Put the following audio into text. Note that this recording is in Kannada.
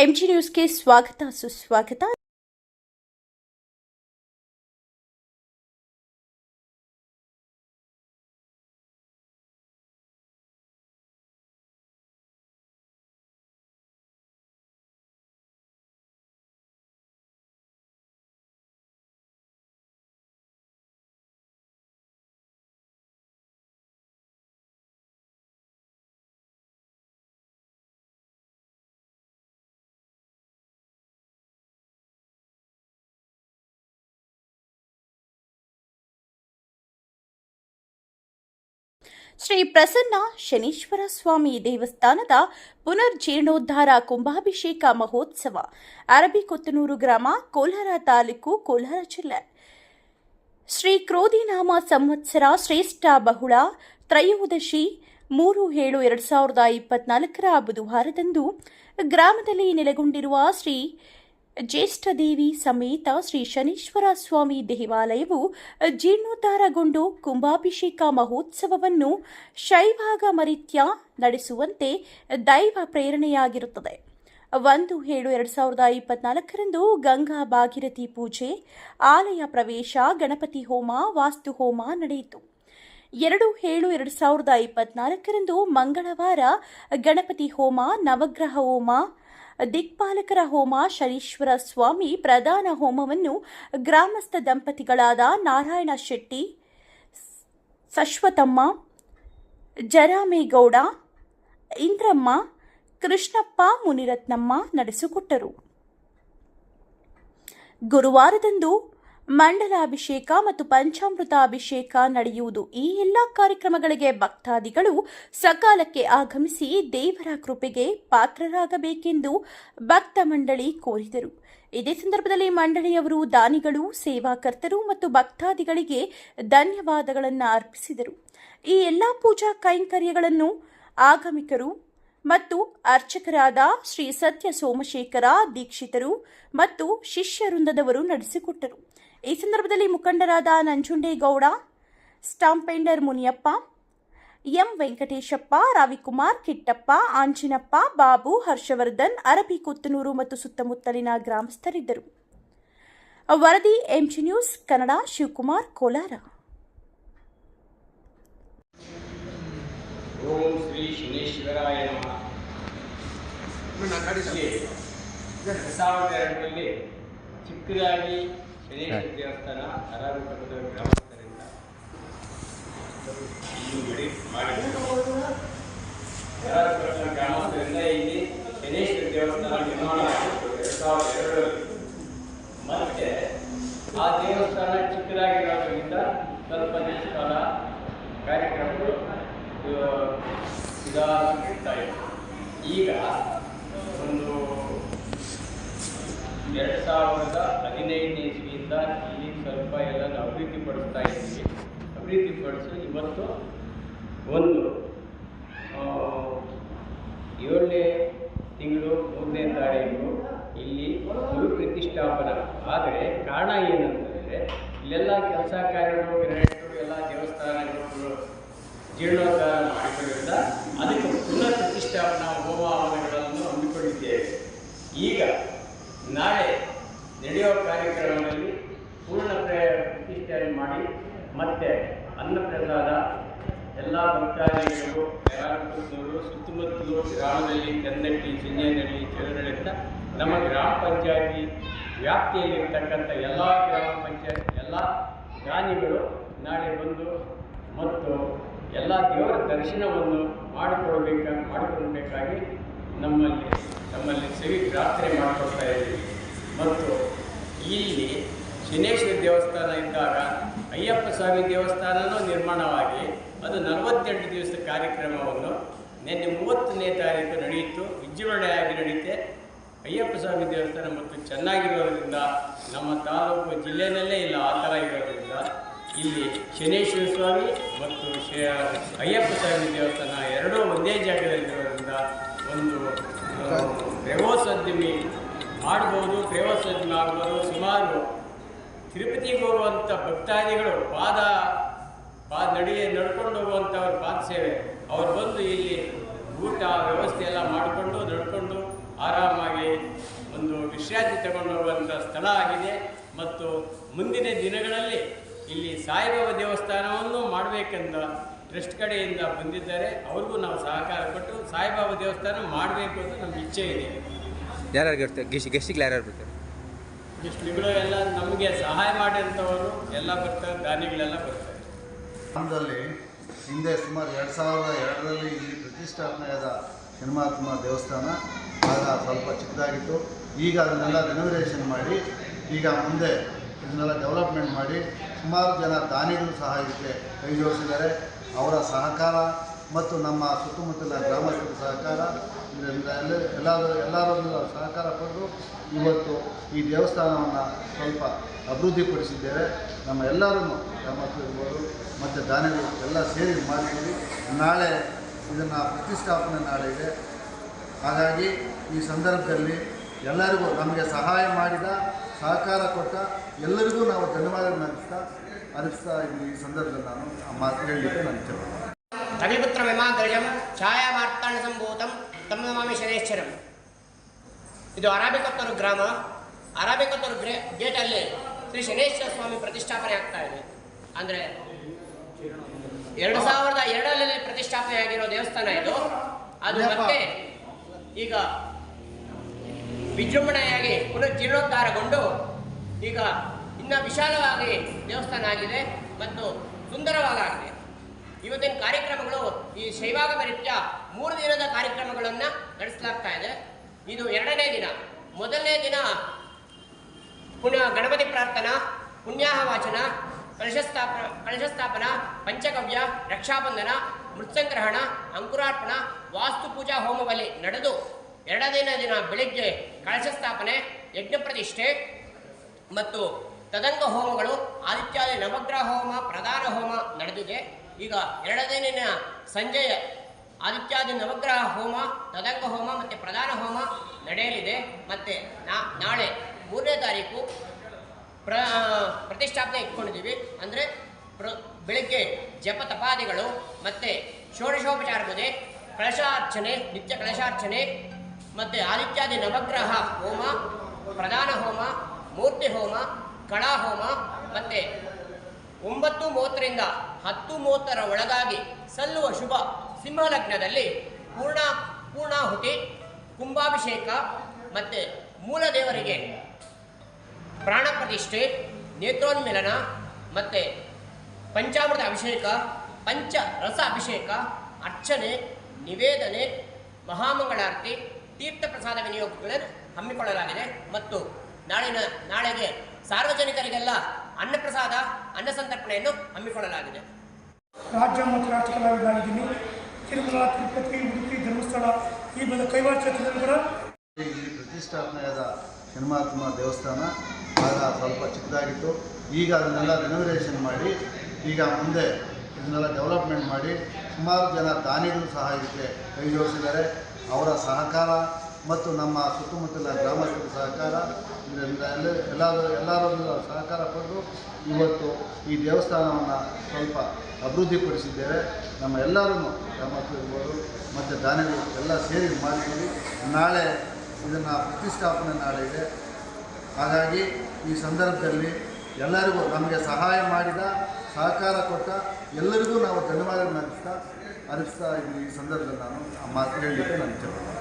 ఎంజీ న్యూస్కి స్వాగత సుస్వాగత. ಶ್ರೀ ಪ್ರಸನ್ನ ಶನೀಶ್ವರ ಸ್ವಾಮಿ ದೇವಸ್ಥಾನದ ಪುನರ್ಜೀರ್ಣೋದ್ಧಾರ ಕುಂಭಾಭಿಷೇಕ ಮಹೋತ್ಸವ ಅರಬಿಕೊತ್ತನೂರು ಗ್ರಾಮ, ಕೋಲಾರ ತಾಲೂಕು ಕೋಲಾರ ಜಿಲ್ಲೆ. ಶ್ರೀ ಕ್ರೋಧಿನಾಮ ಸಂವತ್ಸರ ಶ್ರೇಷ್ಠ ಬಹುಳ ತ್ರಯೋದಶಿ ಮೂರು ಏಳು ಎರಡು ಸಾವಿರದ ಇಪ್ಪತ್ನಾಲ್ಕರ ಬುಧವಾರದಂದು ಗ್ರಾಮದಲ್ಲಿ ನೆಲೆಗೊಂಡಿರುವ ಶ್ರೀ ಜ್ಯೇಷ್ಠದೇವಿ ಸಮೇತ ಶ್ರೀ ಶನೀಶ್ವರ ಸ್ವಾಮಿ ದೇವಾಲಯವು ಜೀರ್ಣೋದ್ಧಾರಗೊಂಡು ಕುಂಭಾಭಿಷೇಕ ಮಹೋತ್ಸವವನ್ನು ಶೈವಾಗ ಮರಿತ್ಯ ನಡೆಸುವಂತೆ ದೈವ ಪ್ರೇರಣೆಯಾಗಿರುತ್ತದೆ. ಒಂದು ಏಳು ಎರಡು ಸಾವಿರದ ಇಪ್ಪತ್ನಾಲ್ಕರಂದು ಗಂಗಾ ಭಾಗೀರಥಿ ಪೂಜೆ, ಆಲಯ ಪ್ರವೇಶ, ಗಣಪತಿ ಹೋಮ, ವಾಸ್ತು ಹೋಮ ನಡೆಯಿತು. ಎರಡು ಏಳು ಎರಡು ಸಾವಿರದ ಇಪ್ಪತ್ನಾಲ್ಕರಂದು ಮಂಗಳವಾರ ಗಣಪತಿ ಹೋಮ, ನವಗ್ರಹ ಹೋಮ ದಿಕ್ಪಾಲಕರ ಹೋಮ ಶನೀಶ್ವರ ಸ್ವಾಮಿ ಪ್ರಧಾನ ಹೋಮವನ್ನು ಗ್ರಾಮಸ್ಥ ದಂಪತಿಗಳಾದ ನಾರಾಯಣ ಶೆಟ್ಟಿ ಸಶ್ವತಮ್ಮ ಜರಾಮೇಗೌಡ, ಇಂದ್ರಮ್ಮ, ಕೃಷ್ಣಪ್ಪ, ಮುನಿರತ್ನಮ್ಮ ನಡೆಸಿಕೊಟ್ಟರು. ಗುರುವಾರದಂದು ಮಂಡಲಾಭಿಷೇಕ ಮತ್ತು ಪಂಚಾಮೃತ ಅಭಿಷೇಕ ನಡೆಯುವುದು ಈ ಎಲ್ಲ ಕಾರ್ಯಕ್ರಮಗಳಿಗೆ ಭಕ್ತಾದಿಗಳು ಸಕಾಲಕ್ಕೆ ಆಗಮಿಸಿ ದೇವರ ಕೃಪೆಗೆ ಪಾತ್ರರಾಗಬೇಕೆಂದು ಭಕ್ತ ಮಂಡಳಿ ಕೋರಿದರು. ಇದೇ ಸಂದರ್ಭದಲ್ಲಿ ಮಂಡಳಿಯವರು ದಾನಿಗಳು, ಸೇವಾಕರ್ತರು ಮತ್ತು ಭಕ್ತಾದಿಗಳಿಗೆ ಧನ್ಯವಾದಗಳನ್ನು ಅರ್ಪಿಸಿದರು. ಈ ಎಲ್ಲ ಪೂಜಾ ಕೈಂಕರ್ಯಗಳನ್ನು ಆಗಮಿಕರು ಮತ್ತು ಅರ್ಚಕರಾದ ಶ್ರೀ ಸತ್ಯ ಸೋಮಶೇಖರ, ದೀಕ್ಷಿತರು ಮತ್ತು ಶಿಷ್ಯ ವೃಂದದವರು ನಡೆಸಿಕೊಟ್ಟರು. ಈ ಸಂದರ್ಭದಲ್ಲಿ ಮುಖಂಡರಾದ Nanjundegowda stamp vendor Muniyappa M Venkateshappa Ravikumar Kittappa Anjinappa Babu Harshavardhan Arabi Kuttanur ಮತ್ತು ಸುತ್ತಮುತ್ತಲಿನ ಗ್ರಾಮಸ್ಥರಿದ್ದರು. ವರದಿ ಎಂಜಿ ನ್ಯೂಸ್ ಕನ್ನಡ ಶಿವಕುಮಾರ್ ಕೋಲಾರ. ಓಂ ಶ್ರೀ ಶನೇಶ್ವರಾಯ ನಮಃ. ಸಾವಿರದ ಎರಡರಲ್ಲಿ ಚಿಕ್ಕದಾಗಿ ಶನೇಶ್ವರ ದೇವಸ್ಥಾನ ಹರಾರು ಪಕ್ಕದ ಗ್ರಾಮಸ್ಥರಿಂದ. ಹರಾರು ಪಕ್ಕದ ಗ್ರಾಮಸ್ಥರಿಂದ ಇಲ್ಲಿ ಶನೇಶ್ವರ ದೇವಸ್ಥಾನ ನಿರ್ಮಾಣ ಎರಡು ಸಾವಿರದ ಎರಡರಲ್ಲಿ. ಮತ್ತೆ ಆ ದೇವಸ್ಥಾನ ಚಿಕ್ಕದಾಗಿರೋದ್ರಿಂದ ಸ್ವಲ್ಪ ದಿವಸ ಕಾರ್ಯಕ್ರಮಗಳು ಕಾರ್ಯಕ್ರಮಗಳು ಇರ್ತಾ ಇತ್ತು. ಈಗ ಒಂದು ಎರಡು ಸಾವಿರದ ಹದಿನೈದನೇ ಇಸ್ವಿಯಿಂದ ಇಲ್ಲಿ ಸ್ವಲ್ಪ ಎಲ್ಲ ನಾವು ಅಭಿವೃದ್ಧಿಪಡಿಸ್ತಾ ಇದ್ದೀವಿ. ಅಭಿವೃದ್ಧಿ ಪಡಿಸಿ ಇವತ್ತು ಒಂದು ಏಳನೇ ತಿಂಗಳು ಮೂರನೇ ತಾರೀಕು ಇಲ್ಲಿ ಗುರು ಪ್ರತಿಷ್ಠಾಪನ. ಆದರೆ ಕಾರಣ ಏನಂತಂದರೆ ಇಲ್ಲೆಲ್ಲ ಕೆಲಸ ಕಾರ್ಯಗಳು ಎಲ್ಲ ದೇವಸ್ಥಾನಗಳು, ಜೀರ್ಣೋದ್ಧಾರ ಮಾಡಿಕೊಳ್ಳುವುದರಿಂದ ಅದಕ್ಕೆ ಪುನರ್ ಪ್ರತಿಷ್ಠಾಪನಾ ಹೋಮ ಹವನಗಳನ್ನು ಹಮ್ಮಿಕೊಂಡಿದ್ದೇವೆ ಈಗ ನಾಳೆ ನಡೆಯುವ ಕಾರ್ಯಕ್ರಮದಲ್ಲಿ ಪೂರ್ಣ ಪ್ರ ಪ್ರತಿಷ್ಠಾಪನೆ ಮಾಡಿ ಮತ್ತೆ ಅನ್ನಪ್ರಸಾದ ಎಲ್ಲ ಭಕ್ತಾದಿಗಳು ಯಾರೂರು ಸುತ್ತಮುತ್ತಲು ಗ್ರಾಮದಲ್ಲಿ ಕನ್ನಟ್ಟಿ ಸಿಂಜನಹಳ್ಳಿ ಅಂತ ನಮ್ಮ ಗ್ರಾಮ ಪಂಚಾಯತಿ ವ್ಯಾಪ್ತಿಯಲ್ಲಿರ್ತಕ್ಕಂಥ ಎಲ್ಲ ಗ್ರಾಮ ಪಂಚಾಯತ್, ಎಲ್ಲ ದಾನಿಗಳು ನಾಳೆ ಬಂದು ಮತ್ತು ಎಲ್ಲ ದೇವರ ದರ್ಶನವನ್ನು ಮಾಡಿಕೊಳ್ಬೇಕ ಮಾಡಿಕೊಳ್ಬೇಕಾಗಿ ನಮ್ಮಲ್ಲಿ ನಮ್ಮಲ್ಲಿ ಸವಿ ಪ್ರಾರ್ಥನೆ ಮಾಡಿಕೊಳ್ತಾ ಇದ್ದೀವಿ. ಮತ್ತು ಇಲ್ಲಿ ಶನೇಶ್ವರಿ ದೇವಸ್ಥಾನ ಇದ್ದಾಗ, ಅಯ್ಯಪ್ಪ ಸ್ವಾಮಿ ದೇವಸ್ಥಾನವೂ ನಿರ್ಮಾಣವಾಗಿ ಅದು ನಲವತ್ತೆಂಟು ದಿವಸದ ಕಾರ್ಯಕ್ರಮವನ್ನು ನಿನ್ನೆ ಮೂವತ್ತನೇ ತಾರೀಕು ನಡೆಯಿತು. ವಿಜೃಂಭಣೆಯಾಗಿ ನಡೆಯುತ್ತೆ. ಅಯ್ಯಪ್ಪ ಸ್ವಾಮಿ ದೇವಸ್ಥಾನ ಮತ್ತು ಚೆನ್ನಾಗಿರೋದ್ರಿಂದ ನಮ್ಮ ತಾಲೂಕು ಜಿಲ್ಲೆಯಲ್ಲೇ ಇಲ್ಲ, ಆ ಥರ ಇರೋದ್ರಿಂದ ಇಲ್ಲಿ ಶನೇಶ್ವರ ಸ್ವಾಮಿ ಮತ್ತು ಶ ಅಯ್ಯಪ್ಪ ಸ್ವಾಮಿ ದೇವಸ್ಥಾನ ಎರಡೂ ಒಂದೇ ಜಾಗದಲ್ಲಿರೋದ್ರಿಂದ ಒಂದು ಪ್ರವಾಸೋದ್ಯಮಿ ಮಾಡ್ಬೋದು ಪ್ರವಾಸೋದ್ಯಮಿ ಆಗ್ಬೋದು ಸುಮಾರು ತಿರುಪತಿಗೆ ಹೋಗುವಂಥ ಭಕ್ತಾದಿಗಳು ಪಾದ ಪಾದ ನಡಿಗೆ ನಡ್ಕೊಂಡು ಹೋಗುವಂಥವ್ರ ಪಾದ ಸೇವೆ ಅವ್ರು ಬಂದು ಇಲ್ಲಿ ಊಟ ವ್ಯವಸ್ಥೆ ಎಲ್ಲ ಮಾಡಿಕೊಂಡು ನಡ್ಕೊಂಡು ಆರಾಮಾಗಿ ಒಂದು ವಿಶ್ರಾಂತಿ ತಗೊಂಡು ಹೋಗುವಂಥ ಸ್ಥಳ ಆಗಿದೆ. ಮತ್ತು ಮುಂದಿನ ದಿನಗಳಲ್ಲಿ ಇಲ್ಲಿ ಸಾಯಿಬಾಬಾ ದೇವಸ್ಥಾನವನ್ನು ಮಾಡಬೇಕೆಂದ ಟ್ರಸ್ಟ್ ಕಡೆಯಿಂದ ಬಂದಿದ್ದಾರೆ. ಅವ್ರಿಗೂ ನಾವು ಸಹಕಾರ ಕೊಟ್ಟು ಸಾಯಿಬಾಬಾ ದೇವಸ್ಥಾನ ಮಾಡಬೇಕು ಅಂತ ನಮ್ಮ ಇಚ್ಛೆ ಇದೆ. ಯಾರ್ಯಾರು ಇರ್ತಾರೆ ಗೆಸ್ಟ್ ಗೆಸ್ಟಿಗೆ ಯಾರ್ಯಾರು ಬರ್ತಾರೆ? ಗೆಸ್ಟ್ಗಳು ಎಲ್ಲ ನಮಗೆ ಸಹಾಯ ಮಾಡಿದಂಥವರು ಎಲ್ಲ ಬರ್ತಾರೆ ದಾನಿಗಳೆಲ್ಲ ಬರ್ತಾರೆ. ಗ್ರಾಮದಲ್ಲಿ ಹಿಂದೆ ಸುಮಾರು ಎರಡು ಸಾವಿರದ ಎರಡರಲ್ಲಿ ಇಲ್ಲಿ ಪ್ರತಿಷ್ಠಾಪನೆಯಾದ ಸಿನಿಮಾತ್ಮ ದೇವಸ್ಥಾನ, ಆಗ ಸ್ವಲ್ಪ ಚಿಕ್ಕದಾಗಿತ್ತು. ಈಗ ಅದನ್ನೆಲ್ಲ ರಿನೋವೇಷನ್ ಮಾಡಿ, ಈಗ ಮುಂದೆ ಇದನ್ನೆಲ್ಲ ಡೆವಲಪ್ಮೆಂಟ್ ಮಾಡಿ ಸುಮಾರು ಜನ ದಾನಿಗಳು ಸಹ ಇದಕ್ಕೆ ಕೈ ಜೋಡಿಸಿದ್ದಾರೆ. ಅವರ ಸಹಕಾರ ಮತ್ತು ನಮ್ಮ ಸುತ್ತಮುತ್ತಲ ಗ್ರಾಮಸ್ಥರ ಸಹಕಾರ, ಇದರಿಂದ ಎಲ್ಲ ಎಲ್ಲರೂ ಎಲ್ಲರೂ ಸಹಕಾರ ಪಡೆದು ಇವತ್ತು ಈ ದೇವಸ್ಥಾನವನ್ನು ಸ್ವಲ್ಪ ಅಭಿವೃದ್ಧಿಪಡಿಸಿದ್ದೇವೆ. ನಮ್ಮ ಎಲ್ಲರೂ ಗ್ರಾಮಸ್ಥರಿರ್ಬೋದು ಮತ್ತು ದಾನಿಗಳು ಎಲ್ಲ ಸೇರಿ ಮಾಡ್ತೀವಿ ನಾಳೆ ಇದನ್ನು ಪ್ರತಿಷ್ಠಾಪನೆ ನಾಳೆ ಇದೆ. ಹಾಗಾಗಿ ಈ ಸಂದರ್ಭದಲ್ಲಿ ಎಲ್ಲರಿಗೂ ನಮಗೆ ಸಹಾಯ ಮಾಡಿದ, ಸಹಕಾರ ಕೊಟ್ಟ ಎಲ್ಲರಿಗೂ ನಾವು ಧನ್ಯವಾದ ಅರ್ಪಿಸ್ತಾ ಅರ್ಪಿಸ್ತಾ ಈ ಸಂದರ್ಭದಲ್ಲಿ ನಾನು ಮಾತು ಹೇಳಲಿಕ್ಕೆ ನಾನು ಇಚ್ಛೆಪಡ್ತೀನಿ ಛಾಯಾ ಮಾರ್ತಾಂಡ ಸಂಭೂತಂ ತಮ್ಮ ಶನೇಶ್ವರಂ. ಇದು ಅರಾಬಿಕತ್ತರು ಗ್ರಾಮ. ಅರಾಬಿಕತ್ತರು ಗ್ರೇ ಗೇಟಲ್ಲಿ ಶ್ರೀ ಶನೇಶ್ವರ ಸ್ವಾಮಿ ಪ್ರತಿಷ್ಠಾಪನೆ ಆಗ್ತಾ ಇದೆ. ಅಂದರೆ ಎರಡು ಸಾವಿರದ ಎರಡರಲ್ಲಿ ಪ್ರತಿಷ್ಠಾಪನೆ ಆಗಿರೋ ದೇವಸ್ಥಾನ ಇದು. ಅದು ಮತ್ತೆ ಈಗ ವಿಜೃಂಭಣೆಯಾಗಿ ಪುನಃ ಜೀರ್ಣೋದ್ಧಾರಗೊಂಡು ಈಗ ಇನ್ನ ವಿಶಾಲವಾಗಿ ದೇವಸ್ಥಾನ ಆಗಿದೆ ಮತ್ತು ಸುಂದರವಾಗಿದೆ ಇವತ್ತಿನ ಕಾರ್ಯಕ್ರಮಗಳು ಈ ಶೈವಾಗಮ ನೃತ್ಯ ಮೂರು ದಿನದ ಕಾರ್ಯಕ್ರಮಗಳನ್ನು ನಡೆಸಲಾಗ್ತಾ ಇದೆ. ಇದು ಎರಡನೇ ದಿನ. ಮೊದಲನೇ ದಿನ ಪುಣ್ಯ ಗಣಪತಿ ಪ್ರಾರ್ಥನಾ ಪುಣ್ಯಾಹ ವಾಚನ ಕಲಶಸ್ಥಾಪನ ಕಲಶಸ್ಥಾಪನ, ಪಂಚಗವ್ಯ, ರಕ್ಷಾಬಂಧನ, ಮೃತ್ಸಂಗ್ರಹಣ, ಅಂಕುರಾರ್ಪಣ, ವಾಸ್ತು ಪೂಜಾ ಹೋಮವಲ್ಲಿ ನಡೆದು ಎರಡನೇ ದಿನ ಬೆಳಿಗ್ಗೆ ಕಳಶಸ್ಥಾಪನೆ ಯಜ್ಞ ಪ್ರತಿಷ್ಠೆ ಮತ್ತು ತದಂಗ ಹೋಮಗಳು, ಆದಿತ್ಯಾದಿ ನವಗ್ರಹ ಹೋಮ, ಪ್ರಧಾನ ಹೋಮ ನಡೆದಿದೆ. ಈಗ ಎರಡನೇ ದಿನ ಸಂಜೆಯ ಆದಿತ್ಯಾದಿ ನವಗ್ರಹ ಹೋಮ, ತದಂಗ ಹೋಮ ಮತ್ತು ಪ್ರಧಾನ ಹೋಮ ನಡೆಯಲಿದೆ. ಮತ್ತು ನಾಳೆ ಮೂರನೇ ತಾರೀಕು ಪ್ರ ಪ್ರತಿಷ್ಠಾಪನೆ ಇಟ್ಕೊಂಡಿದ್ದೀವಿ. ಅಂದರೆ ಪ್ರ ಬೆಳಗ್ಗೆ ಜಪ ತಪಾದಿಗಳು ಮತ್ತು ಷೋಡಶೋಪಚಾರ ಕಳಶಾರ್ಚನೆ, ನಿತ್ಯ ಕಳಶಾರ್ಚನೆ, ಮತ್ತು ಆದಿತ್ಯಾದಿ ನವಗ್ರಹ ಹೋಮ, ಪ್ರಧಾನ ಹೋಮ, ಮೂರ್ತಿ ಹೋಮ, ಕಳಾ ಹೋಮ, ಮತ್ತು ಒಂಬತ್ತು ಮೂವತ್ತರಿಂದ ಹತ್ತು ಮೂವತ್ತರ ಒಳಗಾಗಿ ಸಲ್ಲುವ ಶುಭ ಸಿಂಹಲಗ್ನದಲ್ಲಿ ಪೂರ್ಣ ಪೂರ್ಣಾಹುತಿ, ಕುಂಭಾಭಿಷೇಕ, ಮತ್ತು ಮೂಲ ದೇವರಿಗೆ ಪ್ರಾಣ ಪ್ರತಿಷ್ಠೆ ನೇತ್ರೋನ್ಮಿಲನ ಮತ್ತು ಪಂಚಾಮೃತ ಅಭಿಷೇಕ ಪಂಚ ರಸ ಅಭಿಷೇಕ ಅರ್ಚನೆ ನಿವೇದನೆ ಮಹಾಮಂಗಳಾರತಿ ತೀರ್ಥ ಪ್ರಸಾದ ವಿನಿಯೋಗಗಳನ್ನು ಹಮ್ಮಿಕೊಳ್ಳಲಾಗಿದೆ. ಮತ್ತು ನಾಳಿನ ನಾಳೆಗೆ ಸಾರ್ವಜನಿಕರಿಗೆಲ್ಲ ಅನ್ನಪ್ರಸಾದ ಅನ್ನ ಸಂತರ್ಪಣೆಯನ್ನು ಹಮ್ಮಿಕೊಳ್ಳಲಾಗಿದೆ. ರಾಜ್ಯ ಮತ್ತು ರಾಷ್ಟ್ರ ಕಲಾವಿದರಾಗಿದ್ದೀನಿ. ತಿರುಮಲ ತಿರುಪತಿ ಉಡುಪಿ ಧರ್ಮಸ್ಥಳ ಈ ಬಂದ ಕೈವಾರ ಕ್ಷೇತ್ರದಲ್ಲಿ ಪ್ರತಿಷ್ಠಾಪನೆಯಾದ ಶನಿಮಹಾತ್ಮ ದೇವಸ್ಥಾನ ಆಗ ಸ್ವಲ್ಪ ಚಿಕ್ಕದಾಗಿತ್ತು. ಈಗ ಅದನ್ನೆಲ್ಲ ರಿನೋವೇಷನ್ ಮಾಡಿ, ಈಗ ಮುಂದೆ ಇದನ್ನೆಲ್ಲ ಡೆವಲಪ್ಮೆಂಟ್ ಮಾಡಿ, ಸುಮಾರು ಜನ ದಾನಿಗಳು ಸಹ ಇದಕ್ಕೆ ಕೈ ಜೋಡಿಸಿದ್ದಾರೆ. ಅವರ ಸಹಕಾರ ಮತ್ತು ನಮ್ಮ ಸುತ್ತಮುತ್ತಲ ಗ್ರಾಮಸ್ಥರ ಸಹಕಾರ, ಇದರಿಂದ ಎಲ್ಲ, ಎಲ್ಲರೂ ಸಹಕಾರ ಪಡೆದು ಇವತ್ತು ಈ ದೇವಸ್ಥಾನವನ್ನು ಸ್ವಲ್ಪ ಅಭಿವೃದ್ಧಿಪಡಿಸಿದ್ದೇವೆ. ನಮ್ಮ ಎಲ್ಲರೂ ಗ್ರಾಮಸ್ಥರಿರ್ಬೋದು ಮತ್ತು ದಾನಿಗಳು ಎಲ್ಲ ಸೇರಿ ಮಾಡಿದ್ದೀವಿ ನಾಳೆ ಇದನ್ನು ಪ್ರತಿಷ್ಠಾಪನೆ ನಾಳೆ ಇದೆ. ಹಾಗಾಗಿ ಈ ಸಂದರ್ಭದಲ್ಲಿ ಎಲ್ಲರಿಗೂ ನಮಗೆ ಸಹಾಯ ಮಾಡಿದ, ಸಹಕಾರ ಕೊಟ್ಟ ಎಲ್ಲರಿಗೂ ನಾವು ಧನ್ಯವಾದಗಳನ್ನು ಅರ್ಪಿಸ್ತಾ ಅರ್ಪಿಸ್ತಾ ಇದ್ದೀವಿ. ಈ ಸಂದರ್ಭದಲ್ಲಿ ನಾನು ಆ ಮಾತು ಹೇಳಲಿಕ್ಕೆ ನಾನು